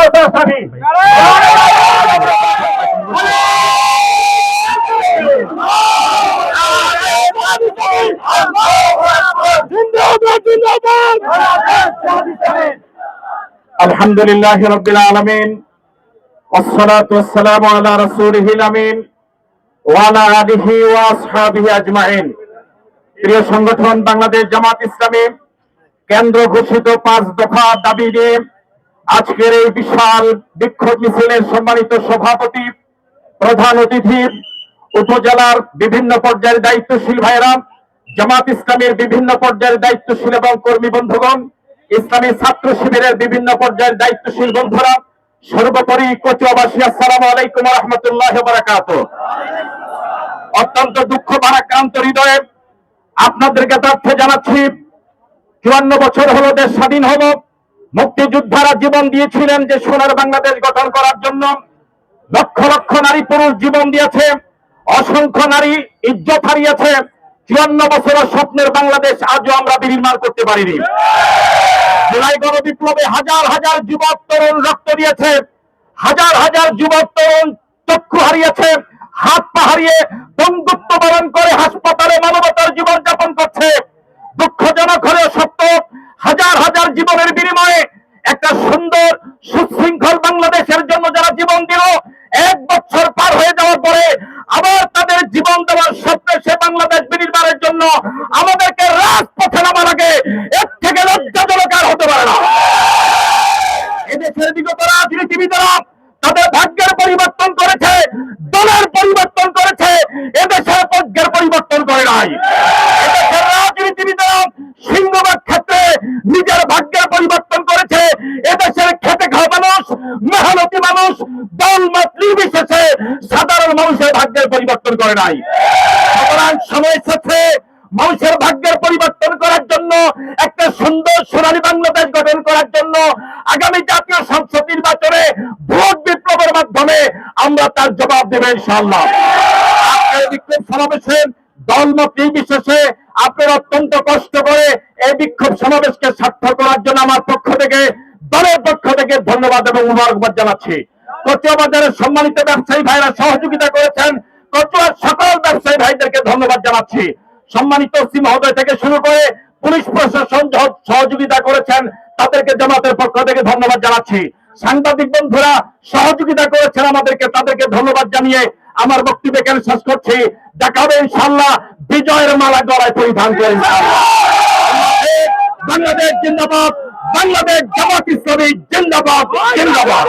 জনতা ইসলামী الحمد لله رب العالمين والصلاة والسلام على رسوله الأمين وعلى آله وأصحابه أجمعين প্রিয় সংগঠন বাংলাদেশ জামাত ইসলামী কেন্দ্র ঘোষিত পাঁচ দফা দাবি নিয়ে আজকের এই বিশাল বিক্ষোভ মিছিলের সম্মানিত সভাপতি, প্রধান অতিথি, উপজেলার বিভিন্ন পর্যায়ের দায়িত্বশীল ভাইরা জামাত ইসলামের বিভিন্ন পর্যায়ের দায়িত্বশীল এবং কর্মী বন্ধুগণ, ইসলামী ছাত্র শিবিরের বিভিন্ন পর্যায়ের দায়িত্বশীল বন্ধুরা, সর্বোপরি কচুয়াবাসী, আসসালামু আলাইকুম রহমতুল্লাহ বারাকাত অত্যন্ত দুঃখ ভারাক্রান্ত হৃদয়ে আপনাদেরকে তথ্য জানাচ্ছি, চুয়ান্ন বছর হলো দেশ স্বাধীন হলো মুক্তিযোদ্ধারা জীবন দিয়েছিলেন যে সোনার বাংলাদেশ গঠন করার জন্য। লক্ষ লক্ষ নারী পুরুষ জীবন দিয়েছে। অসংখ্য নারী ইজ্জত হারিয়েছে। চুয়ান্ন বছরের স্বপ্নের বাংলাদেশ আজও আমরা বিনির্মাণ করতে পারিনি। জুলাই গণ বিপ্লবে হাজার হাজার যুবক তরুণ রক্ত দিয়েছে। হাজার হাজার যুবক তরুণ চক্ষু হারিয়েছে। হাত পা হারিয়ে বন্ধুত্ব বরণ করে হাসপাতালে মানবতার হাজার জীবনের বিনিময়ে একটা সুন্দর, সুশৃঙ্খল বাংলাদেশের জন্য যারা জীবন দিল, এক বছর পার হয়ে যাওয়ার পরে আবার তাদের জীবন দেওয়ার স্বপ্নে সে বাংলাদেশ বিনির্মাণের জন্য আমাদেরকে রাজপথে নামার আগে এর থেকে লজ্জাজনক আর হতে পারে না। এদেশের বিগত রাজনীতিবিদরা নির্বিশেষে সাধারণ মানুষের ভাগ্যের পরিবর্তন করে নাই। সুতরাং সময় এসেছে মানুষের ভাগ্যের পরিবর্তন করার জন্য, একটা সুন্দর সোনালী বাংলাদেশ গঠন করার জন্য আগামী জাতীয় সংসদ নির্বাচনে ভোট বিপ্লবের মাধ্যমে আমরা তার জবাব দেব ইনশাআল্লাহ। আপনার বিক্ষোভ সমাবেশে, দলমত নির্বিশেষে আপনারা অত্যন্ত কষ্ট করে এই বিক্ষোভ সমাবেশকে সার্থক করার জন্য আমার পক্ষ থেকে, দলের পক্ষ থেকে ধন্যবাদ এবং মুবারকবাদ জানাচ্ছি। কচুয়া বাজারের সম্মানিত ব্যবসায়ী ভাইরা সহযোগিতা করেছেন কচুয়ার সকল ব্যবসায়ী ভাইদেরকে ধন্যবাদ জানাচ্ছি। সম্মানিত ওসি মহোদয় থেকে শুরু করে পুলিশ প্রশাসন সহযোগিতা করেছেন, তাদেরকে জামাতের পক্ষ থেকে ধন্যবাদ জানাচ্ছি। সাংবাদিক বন্ধুরা, সহযোগিতা করেছেন আমাদেরকে, তাদেরকে ধন্যবাদ জানিয়ে আমার বক্তব্য এখানে শেষ করছি। দেখা হবে ইনশাল্লাহ বিজয়ের মালা গলায় পরিধান করে বাংলাদেশ জিন্দাবাদ। বাংলাদেশ জামাত ইসলামী জিন্দাবাদ জিন্দাবাদ